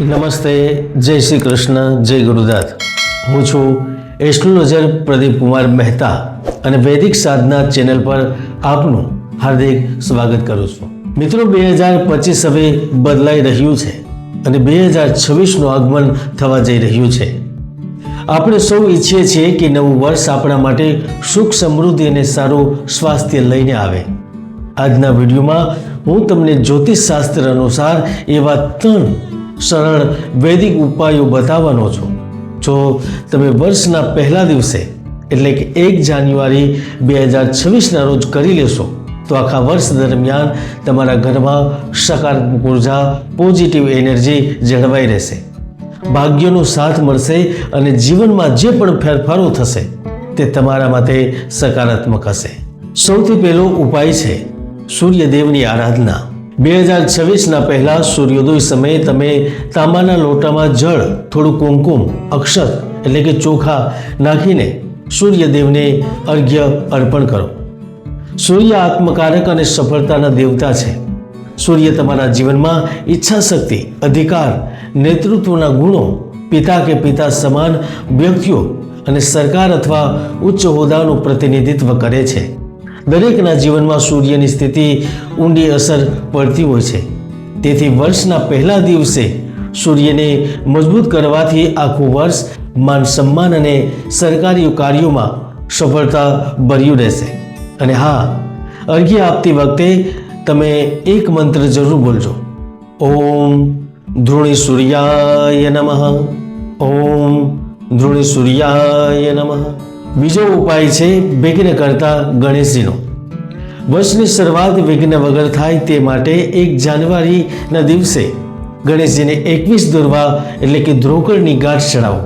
નમસ્તે, જય શ્રી કૃષ્ણ, જય ગુરુદાસ હું છું એસ્ટ્રોલોજર પ્રદીપ કુમાર મહેતા અને વૈદિક સાધના ચેનલ પર આપનું હાર્દિક સ્વાગત કરું છું. મિત્રો, બે હજાર પચીસ હવે બદલાઈ રહ્યું છે અને બે હજાર છવ્વીસનું આગમન થવા જઈ રહ્યું છે. આપણે સૌ ઈચ્છીએ છીએ કે નવું વર્ષ આપણા માટે સુખ, સમૃદ્ધિ અને સારું સ્વાસ્થ્ય લઈને આવે. આજના વિડીયોમાં હું તમને જ્યોતિષ શાસ્ત્ર અનુસાર એવા ત્રણ સરળ વૈદિક ઉપાયો બતાવવાનો છું. જો તમે વર્ષના પહેલા દિવસે, એટલે કે એક જાન્યુઆરી બે હજાર છવ્વીસના રોજ કરી લેશો, તો આખા વર્ષ દરમિયાન તમારા ઘરમાં સકારાત્મક ઊર્જા પોઝિટિવ એનર્જી જળવાઈ રહેશે. ભાગ્યનો સાથ મળશે અને જીવનમાં જે પણ ફેરફારો થશે, તે તમારા માટે સકારાત્મક હશે. સૌથી પહેલો ઉપાય છે સૂર્યદેવની આરાધના. બે હજાર છવ્વીસના પહેલા સૂર્યોદય સમયે તમે તાંબાના લોટામાં જળ, થોડું કુમકુમ, અક્ષત એટલે કે ચોખા નાખીને સૂર્યદેવને અર્ઘ્ય અર્પણ કરો. સૂર્ય આત્મકારક અને સફળતાના દેવતા છે. સૂર્ય તમારા જીવનમાં ઈચ્છા શક્તિ અધિકાર, નેતૃત્વના ગુણો, પિતા કે પિતા સમાન વ્યક્તિઓ અને સરકાર અથવા ઉચ્ચ હોદ્દાનું પ્રતિનિધિત્વ કરે છે. દરેકના જીવનમાં સૂર્યની સ્થિતિ ઊંડી અસર પડતી હોય છે. તેથી વર્ષના પહેલા દિવસે સૂર્યને મજબૂત કરવાથી આખું વર્ષ માન સન્માન અને સરકારી કાર્યોમાં સફળતા ભર્યું રહેશે. અને હા, અર્ઘ્ય આપતી વખતે તમે એક મંત્ર જરૂર બોલજો. ઓમ ધ્રુણી સૂર્યાય નમઃ. ઓમ ધ્રુણી સૂર્યાય નમઃ. બીજો ઉપાય છે વિઘ્ન કરતા ગણેશજીનો. વર્ષની શરૂઆત વિઘ્ન વગર થાય તે માટે એક જાન્યુઆરીના દિવસે ગણેશજીને એકવીસ દુર્વા એટલે કે ધ્રોકળની ગાંઠ ચડાવો.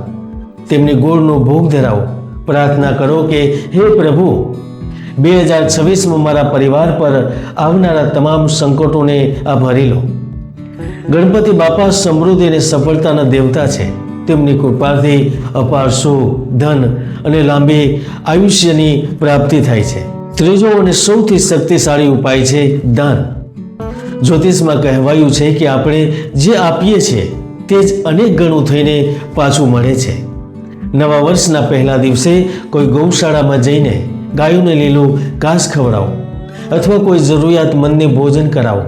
તેમને ગોળનો ભોગ ધરાવો. પ્રાર્થના કરો કે હે પ્રભુ, બે હજાર છવ્વીસમાં મારા પરિવાર પર આવનારા તમામ સંકટોને આ ભરી લો. ગણપતિ બાપા સમૃદ્ધિ અને સફળતાના દેવતા છે. તેમની કૃપાથી અપાર સુખ, ધન અને લાંબી આયુષ્યની પ્રાપ્તિ થાય છે. ત્રીજો અને સૌથી શક્તિશાળી ઉપાય છે દાન. જ્યોતિષમાં કહેવાયું છે કે આપણે જે આપીએ છીએ તે જ અનેક ગણું થઈને પાછું મળે છે. નવા વર્ષના પહેલા દિવસે કોઈ ગૌશાળામાં જઈને ગાયોને લીલું ઘાસ ખવડાવો અથવા કોઈ જરૂરિયાતમંદને ભોજન કરાવો.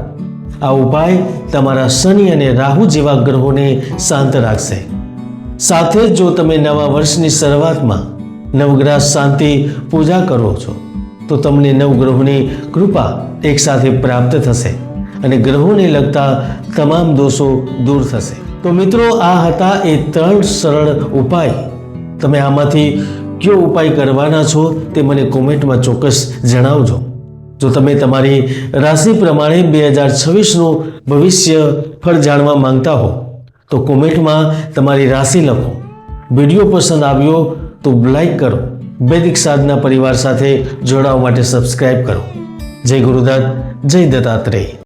આ ઉપાય તમારા શનિ અને રાહુ જેવા ગ્રહોને શાંત રાખશે. સાથે જ જો તમે નવા વર્ષની શરૂઆતમાં નવગ્રહ શાંતિ પૂજા કરો છો, તો તમને નવગ્રહોની કૃપા એકસાથે પ્રાપ્ત થશે અને ગ્રહોને લગતા તમામ દોષો દૂર થશે. તો મિત્રો, આ હતા એ ત્રણ સરળ ઉપાય. તમે આમાંથી કયો ઉપાય કરવાના છો તે મને કોમેન્ટમાં ચોક્કસ જણાવજો. જો તમે તમારી રાશિ પ્રમાણે બે હજાર છવ્વીસનું ભવિષ્ય ફળ જાણવા માંગતા હો તો કોમેન્ટમાં તમારી રાશિ લખો. વીડિયો પસંદ આવ્યો તો લાઈક કરો. વૈદિક સાધના પરિવાર સાથે જોડાવા માટે સબસ્ક્રાઈબ કરો. જય ગુરુદત્ત, જય દત્તાત્રેય.